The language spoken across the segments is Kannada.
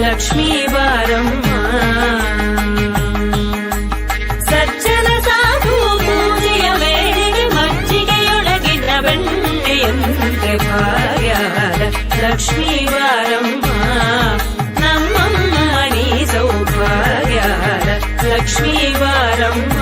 ಲಕ್ಷ್ಮೀ ಬಾರಮ್ಮ. ಸಜ್ಜನ ಸಾಧು ಪೂಜೆಯ ವೇಳೆಗೆ ಮಜ್ಜಿಗೆಯೊಳಗಿನ ಬೆಣ್ಣೆಯಂತೆ ಭಾರ್ಯಾದ ಲಕ್ಷ್ಮೀ ಬಾರಮ್ಮ. ನಮ್ಮಮ್ಮ ನೀ ಸೌಭಾಗ್ಯಾದ ಲಕ್ಷ್ಮೀ ಬಾರಮ್ಮ.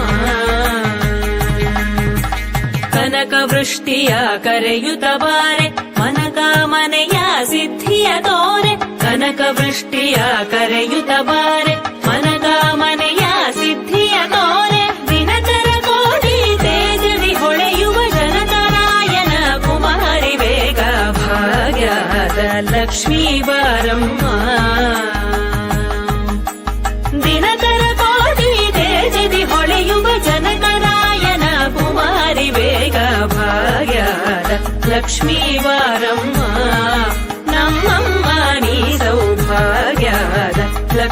ಕನಕ ವೃಷ್ಟಿಯ ಕರೆಯುತ್ತ ಬಾರೆ ಮನಕ ಮನೆಯ ಸಿದ್ಧಿಯ ತೋರೆ ಕನಕ ವೃಷ್ಟಿಯ ಕರೆಯುತ್ತ ಬಾರೆ ಮನಕ ಮನೆಯ ಸಿದ್ಧಿಯ ತೋರೆ ದಿನಕರ ಕೋಟಿ ತೇಜದಿ ಹೊಳೆಯುವ ಜನಕರಾಯನ ಕುಮಾರಿ ಬೇಗ ಭಾಗ್ಯದ ಲಕ್ಷ್ಮೀ ಬಾರಮ್ಮ ದಿನಕರ ಕೋಟಿ ತೇಜದಿ ಹೊಳೆಯುವ ಜನಕರಾಯನ ಕುಮಾರಿ ಬೇಗ ಭಾಗ್ಯದ ಲಕ್ಷ್ಮೀ ಬಾರಮ್ಮ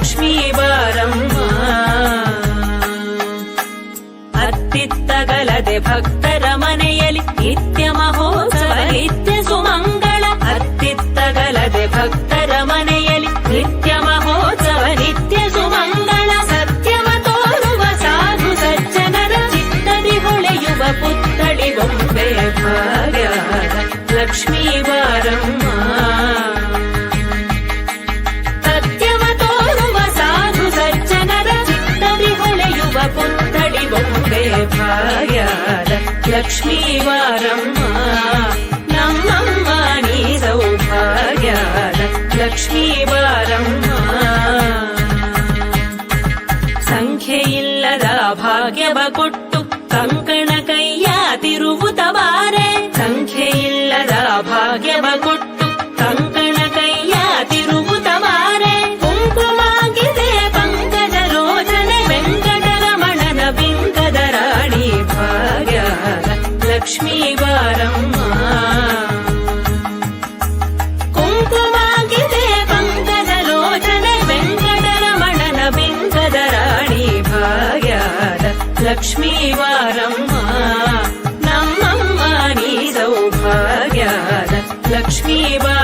ಲಕ್ಷ್ಮೀ ಬಾರಮ್ಮ. ಅತ್ತಿತ್ತಗಲದೆ ಭಕ್ತರ ಮನೆಯಲ್ಲಿ ನಿತ್ಯ ಮಹೋತ್ಸವ, ನಿತ್ಯ ಸುಮಂಗಳ. ಅತ್ತಿತ್ತಗಲದೆ ಭಕ್ತರ ಮನೆಯಲ್ಲಿ ನಿತ್ಯ ಮಹೋತ್ಸವ, ನಿತ್ಯ ಸುಮಂಗಳ. ಸತ್ಯವ ತೋರುವ ಸಾಧು ಸಜ್ಜನರ ಚಿತ್ತದಿ ಹೊಳೆಯುವ ಪುತ್ತಳಿ ಬೊಂಬೆಯ ಭಾಗ್ಯ. ಲಕ್ಷ್ಮೀ ಬೊಂಬೆ ಭಾಗ್ಯದ ಲಕ್ಷ್ಮೀ ಬಾರಮ್ಮ ನಮ್ಮಮ್ಮ ನೀ ಸೌಭಾಗ್ಯದ ಲಕ್ಷ್ಮೀ ಬಾರಮ್ಮ ಸಂಖ್ಯೆಯಿಲ್ಲದ ಭಾಗ್ಯವ ಕೊಟ್ಟು లక్ష్మీవారమ్మ నమ్మమ్మ నీ సౌభాగ్యాల లక్ష్మీవార